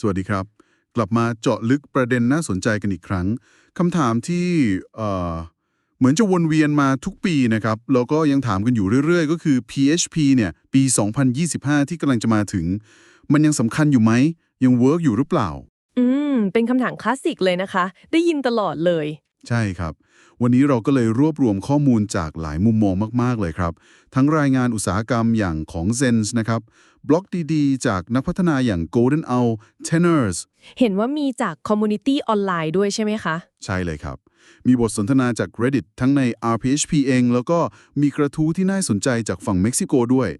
สวัสดีครับ กลับมาเจาะลึกประเด็นน่าสนใจกันอีกครั้งคำถามที่เอ่อเหมือนจะวนเวียนมาทุกปีนะครับแล้วก็ยังถามกันอยู่เรื่อย ๆ ก็คือ PHP เนี่ยปี 2025 ที่กำลังจะมาถึง มันยังสำคัญอยู่ไหม ยังเวิร์กอยู่หรือเปล่า อืม เป็นคำถามคลาสสิกเลยนะคะ ได้ยินตลอดเลย ใช่ครับ วันนี้เราก็เลยรวบรวมข้อมูลจากหลายมุมมองมาก ๆ เลยครับ ทั้งรายงานอุตสาหกรรมอย่างของ Zenz นะครับ บล็อกดีๆ จากนักพัฒนาอย่าง Golden Owl Tenors เห็นว่ามีจากคอมมูนิตี้ออนไลน์ด้วยใช่ไหมคะ ใช่เลยครับ มีบทสนทนาจาก Reddit ทั้งใน RPHP เอง แล้วก็มีกระทู้ที่น่าสนใจจากฝั่งเม็กซิโกด้วย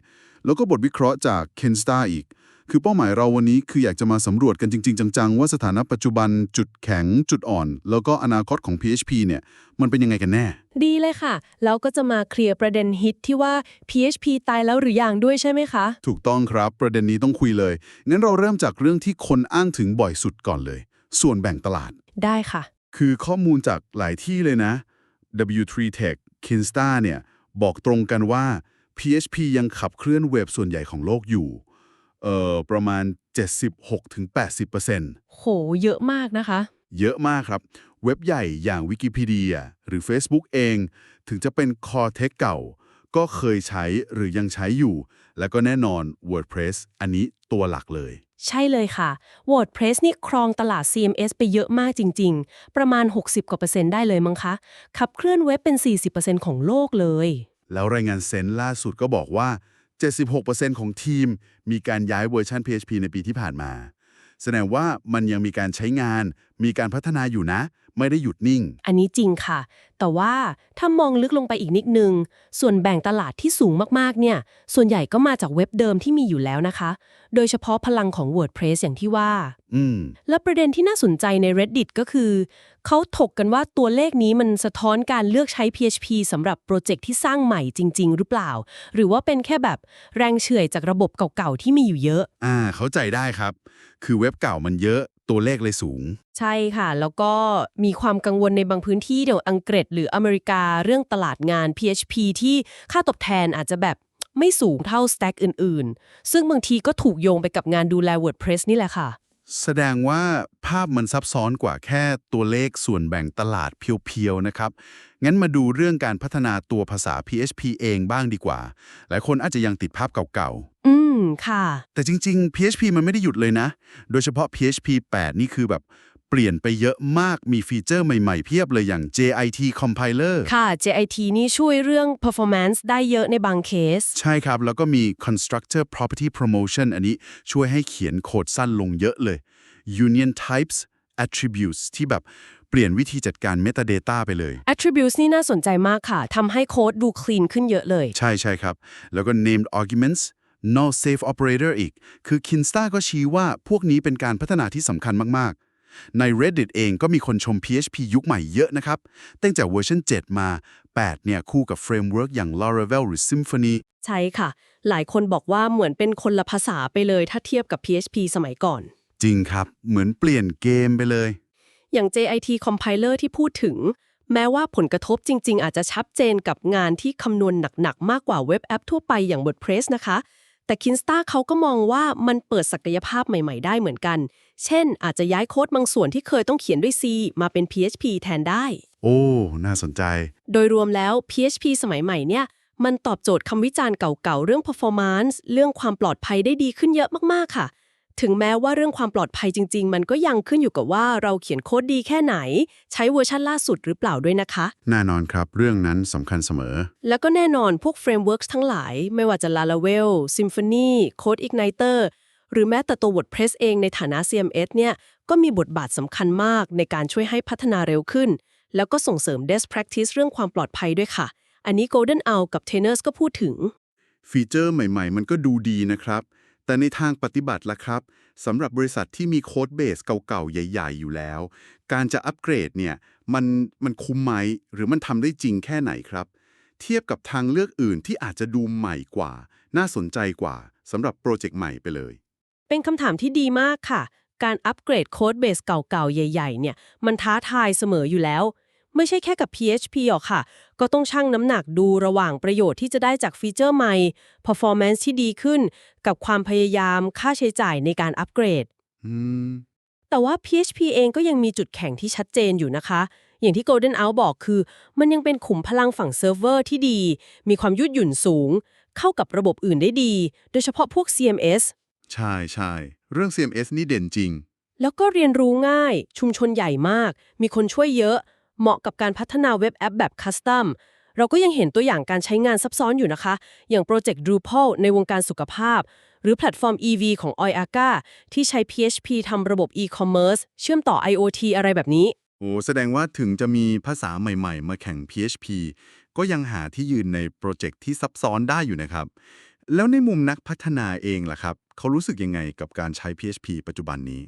แล้วก็บทวิเคราะห์จาก Kenstar อีก คือเป้าหมายเราวันนี้คืออยากจะมาสำรวจกันจริง ๆ จัง ๆ ว่าสถานะปัจจุบันจุดแข็งจุดอ่อน แล้วก็อนาคตของ PHP เนี่ยมันเป็นยังไงกันแน่ ดีเลยค่ะ แล้วก็จะมาเคลียร์ประเด็นฮิตที่ว่า PHP ตายแล้วหรือยังด้วยใช่ไหมคะ ถูกต้องครับประเด็นนี้ต้องคุยเลยงั้นเราเริ่มจากเรื่องที่คนอ้างถึงบ่อยสุดก่อนเลย ส่วนแบ่งตลาดได้ค่ะ คือข้อมูลจากหลายที่เลยนะ W3 Tech Kinstar เนี่ยบอกตรงกันว่า PHP ยังขับเคลื่อนเว็บส่วนใหญ่ของโลกอยู่ เอ่อประมาณ 76-80%โห เยอะมากนะคะ เยอะมากครับ เว็บใหญ่อย่าง Wikipedia หรือ Facebook เอง ถึงจะเป็น Core Tech เก่า ก็เคยใช้หรือยังใช้อยู่ แล้วก็แน่นอน WordPress อันนี้ตัวหลักเลย ใช่เลยค่ะ WordPress นี่ครองตลาด CMS ไปเยอะมากจริง ๆ ประมาณ 60 กว่าเปอร์เซ็นต์ได้เลยมั้งคะ ขับเคลื่อนเว็บเป็น 40%ของโลกเลย แล้วรายงานเซนล่าสุดก็บอกว่า 76%ของทีมมีการย้ายเวอร์ชัน PHP ในปีที่ผ่านมา แสดงว่ามันยังมีการใช้งาน มีการพัฒนาอยู่นะ ไม่ได้หยุดนิ่ง อันนี้จริงค่ะ แต่ว่าถ้ามองลึกลงไปอีกนิดนึง ส่วนแบ่งตลาดที่สูงมากๆ เนี่ย ส่วนใหญ่ก็มาจากเว็บเดิมที่มีอยู่แล้วนะคะ โดยเฉพาะพลังของ WordPress อย่างที่ว่า อืม และประเด็นที่น่าสนใจใน Reddit ก็คือ เขาถกกันว่าตัวเลขนี้มันสะท้อนการเลือกใช้ PHP สำหรับโปรเจกต์ที่สร้างใหม่จริง ๆ หรือเปล่า หรือว่าเป็นแค่แบบแรงเฉื่อยจากระบบเก่าๆที่มีอยู่เยอะ อ่า เข้าใจได้ครับ คือเว็บเก่ามันเยอะ ตัวเลขเลยสูง ใช่ค่ะ แล้วก็มีความกังวลในบางพื้นที่อย่างอังกฤษ หรืออเมริกาเรื่องตลาดงาน PHP ที่ค่าตอบแทนอาจจะแบบไม่สูงเท่า Stack อื่น ๆ ซึ่งบางทีก็ถูกโยงไปกับงานดูแล WordPress นี่แหละค่ะ แสดงว่าภาพมันซับซ้อนกว่าแค่ตัวเลขส่วนแบ่งตลาดเพียวๆนะครับ งั้นมาดูเรื่องการพัฒนาตัวภาษา PHP เองบ้างดีกว่า หลายคนอาจจะยังติดภาพเก่าอืม ค่ะๆแต่จริง ๆ PHP มันไม่ได้หยุดเลยนะ โดยเฉพาะ PHP 8 นี่คือแบบ เปลี่ยนไปเยอะมากมีฟีเจอร์ใหม่ ๆ เพียบเลยอย่าง JIT Compiler ค่ะ JIT นี่ช่วยเรื่อง performance ได้เยอะในบางเคส ใช่ครับ แล้วก็มี Constructor Property Promotion อันนี้ช่วยให้เขียนโคดสั้นลงเยอะเลย Union Types Attributes ที่แบบเปลี่ยนวิธีจัดการ Metadata ไปเลย attributes นี่น่าสนใจมากค่ะทำให้โค้ดดู clean ขึ้นเยอะเลย ใช่ใช่ครับ แล้วก็ named arguments null safe operator อีก คือ Kinsta ก็ชี้ว่าพวกนี้เป็นการพัฒนาที่สำคัญมากๆ ใน Reddit เองก็มีคนชม PHP ยุคใหม่เยอะนะครับ ตั้งแต่เวอร์ชัน 7 มา 8 เนี่ย คู่กับเฟรมเวิร์กอย่าง Laravel หรือ Symfony ใช่ค่ะ หลายคนบอกว่าเหมือนเป็นคนละภาษาไปเลยถ้าเทียบกับ PHP สมัยก่อน จริงครับ เหมือนเปลี่ยนเกมไปเลย อย่าง JIT compiler ที่พูดถึง แม้ว่าผลกระทบจริง ๆ อาจจะชัดเจนกับงานที่คำนวณหนักๆมากกว่าเว็บแอปทั่วไปอย่าง WordPress นะคะ แต่ Kinsta เขาก็มองว่ามันเปิดศักยภาพใหม่ ๆ ได้เหมือนกัน เช่น อาจจะย้ายโค้ดบางส่วนที่เคยต้องเขียนด้วย C มาเป็น PHP แทนได้ โอ้ น่าสนใจ โดยรวมแล้ว PHP สมัยใหม่เนี่ย มันตอบโจทย์คำวิจารณ์เก่าๆ เรื่อง performance เรื่องความปลอดภัยได้ดีขึ้นเยอะมากๆ ค่ะ ถึงแม้ว่าเรื่องความปลอดภัยจริง ๆ มันก็ยังขึ้นอยู่กับว่าเราเขียนโค้ดดีแค่ไหน ใช้เวอร์ชันล่าสุดหรือเปล่าด้วยนะคะ แน่นอนครับ เรื่องนั้นสำคัญเสมอ แล้วก็แน่นอนพวก frameworks ทั้งหลาย ไม่ว่าจะ Laravel Symfony Code Igniter หรือแม้แต่ตัว WordPress เองในฐานะ CMS เนี่ยก็มีบทบาทสำคัญมากในการช่วยให้พัฒนาเร็วขึ้น แล้วก็ส่งเสริม best practice เรื่องความปลอดภัยด้วยค่ะ อันนี้ Golden Owl กับ Tenors ก็พูดถึง ฟีเจอร์ใหม่ ๆ มันก็ดูดีนะครับ แต่ในทางปฏิบัติล่ะครับสำหรับบริษัทที่มีโค้ดเบสเก่าๆ ใหญ่ ๆ อยู่แล้ว การจะอัปเกรดเนี่ยมันมันคุ้มไหม หรือมันทำได้จริงแค่ไหนครับ เทียบกับทางเลือกอื่นที่อาจจะดูใหม่กว่า น่าสนใจกว่าสำหรับโปรเจกต์ใหม่ไปเลย เป็นคำถามที่ดีมากค่ะ การอัปเกรดโค้ดเบสเก่าๆ ใหญ่ ๆ เนี่ยมันท้าทายเสมออยู่แล้ว ไม่ใช่แค่กับ PHP หรอกค่ะ ก็ต้องชั่งน้ำหนักดูระหว่างประโยชน์ที่จะได้จากฟีเจอร์ใหม่ performance ที่ดีขึ้น กับความพยายามค่าใช้จ่ายในการอัปเกรดอืมแต่ว่า PHP เองก็ยังมีจุดแข็งที่ชัดเจนอยู่นะคะ อย่างที่ Golden Out บอกคือ มันยังเป็นขุมพลังฝั่งเซิร์ฟเวอร์ที่ดี มีความยืดหยุ่นสูง เข้ากับระบบอื่นได้ดี โดยเฉพาะพวก CMS ใช่ใช่เรื่อง CMS นี่เด่นจริง แล้วก็เรียนรู้ง่าย ชุมชนใหญ่มาก มีคนช่วยเยอะ เหมาะกับการพัฒนาเว็บแอปแบบคัสตัมเราก็ยังเห็นตัวอย่างการใช้งานซับซ้อนอยู่นะคะ อย่างโปรเจกต์ Drupal ในวงการสุขภาพ หรือแพลตฟอร์ม EV ของ Oyaka ที่ใช้ PHP ทำระบบ e-commerce เชื่อมต่อ IoT อะไรแบบนี้ โอ้แสดงว่าถึงจะมีภาษาใหม่ๆ มาแข่ง PHP ก็ยังหาที่ยืนในโปรเจกต์ที่ซับซ้อนได้อยู่นะครับ แล้วในมุมนักพัฒนาเองล่ะครับ เขารู้สึกยังไงกับการใช้ PHP ปัจจุบันนี้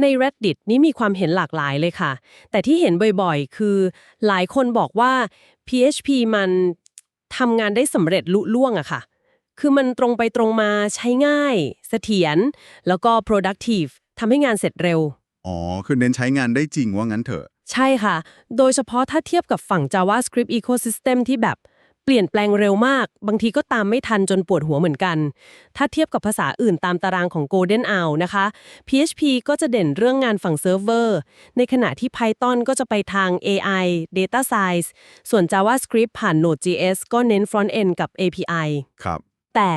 ใน Reddit นี่มีความเห็นหลากหลายเลยค่ะ แต่ที่เห็นบ่อยๆ คือ หลายคนบอกว่า PHP มันทำงานได้สำเร็จลุล่วงอะค่ะ คือมันตรงไปตรงมาใช้ง่าย เสถียร แล้วก็ productive ทำให้งานเสร็จเร็ว อ๋อ คือเน้นใช้งานได้จริงว่างั้นเถอะ ใช่ค่ะ โดยเฉพาะถ้าเทียบกับฝั่ง JavaScript ecosystem ที่แบบ เปลี่ยนแปลงเร็วมาก บางทีก็ตามไม่ทันจนปวดหัวเหมือนกัน ถ้าเทียบกับภาษาอื่นตามตารางของ Golden Owl นะคะ PHP ก็จะเด่นเรื่องงานฝั่งเซิร์ฟเวอร์ ในขณะที่ Python ก็จะไปทาง AI Data Science ส่วน JavaScript ผ่าน Node.js ก็เน้น Front End กับ API ครับ แต่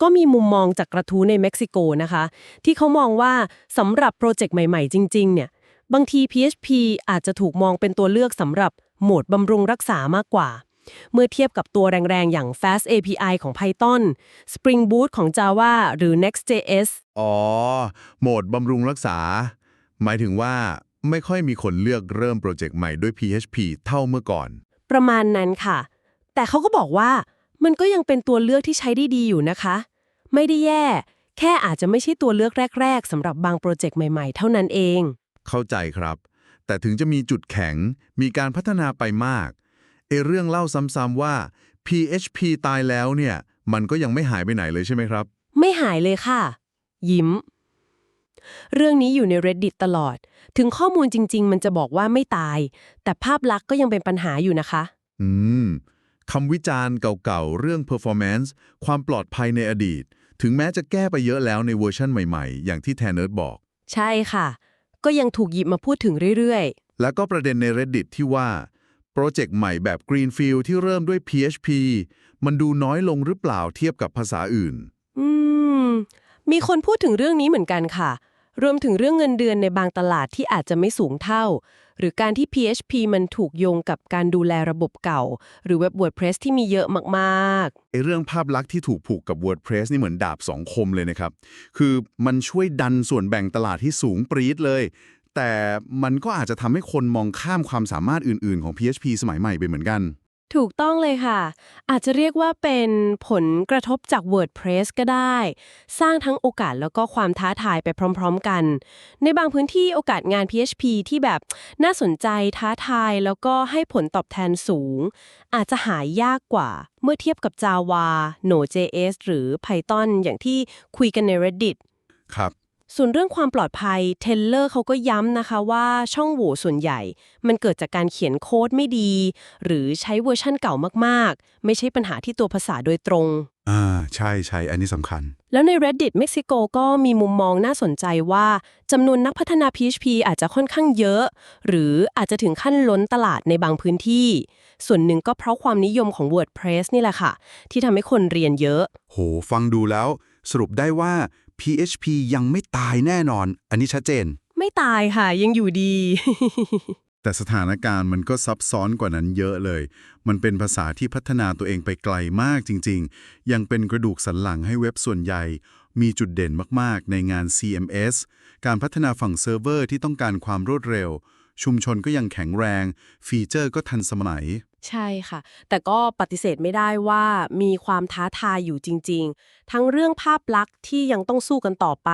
ก็มีมุมมองจากกระทู้ในเม็กซิโกนะคะ ที่เขามองว่าสำหรับโปรเจกต์ใหม่ๆ จริง ๆ เนี่ย บางที PHP อาจจะถูกมองเป็นตัวเลือกสำหรับโหมดบำรุงรักษามากกว่า เมื่อเทียบกับตัวแรงๆ อย่าง Fast API ของ Python Spring Boot ของ Java หรือ Next.js อ๋อ โหมดบำรุงรักษา หมายถึงว่าไม่ค่อยมีคนเลือกเริ่มโปรเจกต์ใหม่ด้วย PHP เท่าเมื่อก่อน ประมาณนั้นค่ะ แต่เขาก็บอกว่ามันก็ยังเป็นตัวเลือกที่ใช้ได้ดีอยู่นะคะ ไม่ได้แย่ แค่อาจจะไม่ใช่ตัวเลือกแรก ๆสำหรับบางโปรเจกต์ใหม่ๆ เท่านั้นเอง เข้าใจครับ แต่ถึงจะมีจุดแข็ง มีการพัฒนาไปมาก เอเรื่องเล่าซ้ำๆว่า PHP ตายแล้วเนี่ย มันก็ยังไม่หายไปไหนเลยใช่ไหมครับ ไม่หายเลยค่ะ ยิ้ม เรื่องนี้อยู่ใน Reddit ตลอด ถึงข้อมูลจริง ๆ มันจะบอกว่าไม่ตาย แต่ภาพลักษณ์ก็ยังเป็นปัญหาอยู่นะคะ อืมคำวิจารณ์เก่าๆ เรื่อง performance ความปลอดภัยในอดีต ถึงแม้จะแก้ไปเยอะแล้วในเวอร์ชั่นใหม่ๆ อย่างที่แทนเนิร์ดบอก ใช่ค่ะ ก็ยังถูกหยิบมาพูดถึงเรื่อยแล้วก็ประเด็นใน Reddit ที่ว่า โปรเจกต์ใหม่แบบ Greenfield ที่เริ่มด้วย PHP มันดูน้อยลงหรือเปล่าเทียบกับภาษาอื่นๆอืม มีคนพูดถึงเรื่องนี้เหมือนกันค่ะ รวมถึงเรื่องเงินเดือนในบางตลาดที่อาจจะไม่สูงเท่า หรือการที่ PHP มันถูกโยงกับการดูแลระบบเก่า หรือเว็บ WordPress ที่มีเยอะมากไอเรื่องภาพลักษณ์ที่ถูกผูกกับ WordPress นี่เหมือนดาบสองคมเลยนะครับ คือมันช่วยดันส่วนแบ่งตลาดที่สูงปรี๊ดเลย แต่มันก็อาจจะทำให้คนมองข้ามความสามารถอื่น ๆ ของ PHP สมัยใหม่ไปเหมือนกันๆถูกต้องเลยค่ะ อาจจะเรียกว่าเป็นผลกระทบจาก WordPress ก็ได้ สร้างทั้งโอกาสแล้วก็ความท้าทายไปพร้อม ๆ กัน ในบางพื้นที่โอกาสงาน PHP ที่แบบน่าสนใจท้าทายแล้วก็ให้ผลตอบแทนสูง อาจจะหายยากกว่า เมื่อเทียบกับ Java Node.js หรือ Python อย่างที่คุยกันใน Reddit ครับ ส่วนเรื่องความปลอดภัยเทเลอร์เขาก็ย้ำนะคะว่าช่องโหว่ส่วนใหญ่ มันเกิดจากการเขียนโค้ดไม่ดี หรือใช้เวอร์ชั่นเก่ามากๆ ไม่ใช่ปัญหาที่ตัวภาษาโดยตรง อ่า ใช่ใช่อันนี้สำคัญ แล้วใน Reddit เม็กซิโกก็มีมุมมองน่าสนใจว่าจำนวนนักพัฒนา PHP อาจจะค่อนข้างเยอะ หรืออาจจะถึงขั้นล้นตลาดในบางพื้นที่ ส่วนหนึ่งก็เพราะความนิยมของ WordPress นี่แหละค่ะ ที่ทำให้คนเรียนเยอะ โห ฟังดูแล้ว สรุปได้ว่า PHP ยังไม่ตายแน่นอน อันนี้ชัดเจน ไม่ตายค่ะ ยังอยู่ดี แต่สถานการณ์มันก็ซับซ้อนกว่านั้นเยอะเลย มันเป็นภาษาที่พัฒนาตัวเองไปไกลมากจริง ๆ ยังเป็นกระดูกสันหลังให้เว็บส่วนใหญ่ มีจุดเด่นมากๆ ในงาน CMS การพัฒนาฝั่งเซิร์ฟเวอร์ที่ต้องการความรวดเร็ว ชุมชนก็ยังแข็งแรง ฟีเจอร์ก็ทันสมัย ใช่ค่ะ แต่ก็ปฏิเสธไม่ได้ว่ามีความท้าทายอยู่จริง ๆ ทั้งเรื่องภาพลักษณ์ที่ยังต้องสู้กันต่อไป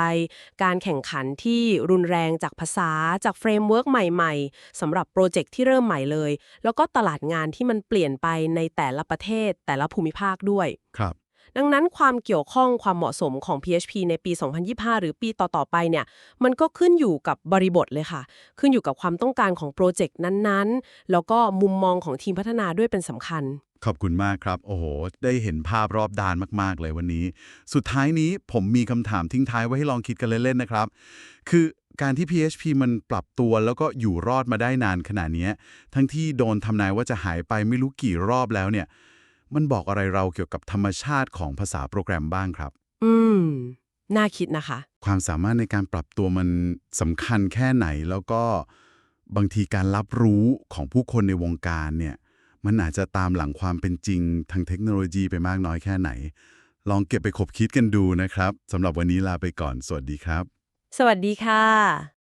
การแข่งขันที่รุนแรงจากภาษาจากเฟรมเวิร์กใหม่ๆสำหรับโปรเจกต์ที่เริ่มใหม่เลย แล้วก็ตลาดงานที่มันเปลี่ยนไปในแต่ละประเทศแต่ละภูมิภาคด้วย ครับ ดังนั้นความเกี่ยวข้องความเหมาะสมของ PHP ในปี 2025 หรือปีต่อๆไปเนี่ย มันก็ขึ้นอยู่กับบริบทเลยค่ะ ขึ้นอยู่กับความต้องการของโปรเจกต์นั้นๆ แล้วก็มุมมองของทีมพัฒนาด้วยเป็นสำคัญ ขอบคุณมากครับ โอ้โห ได้เห็นภาพรอบด้านมาก ๆ เลยวันนี้ สุดท้ายนี้ผมมีคำถามทิ้งท้ายไว้ให้ลองคิดกันเล่นๆนะครับ คือการที่ PHP มันปรับตัวแล้วก็อยู่รอดมาได้นานขนาดนี้ทั้งที่โดนทำนายว่าจะหายไปไม่รู้กี่รอบแล้วเนี่ย มันบอกอะไรเราเกี่ยวกับธรรมชาติของภาษาโปรแกรมบ้างครับ อืม น่าคิดนะคะ ความสามารถในการปรับตัวมันสำคัญแค่ไหนแล้วก็บางทีการรับรู้ของผู้คนในวงการเนี่ย มันอาจจะตามหลังความเป็นจริงทางเทคโนโลยีไปมากน้อยแค่ไหน ลองเก็บไปคบคิดกันดูนะครับสำหรับวันนี้ลาไปก่อน สวัสดีครับ สวัสดีค่ะ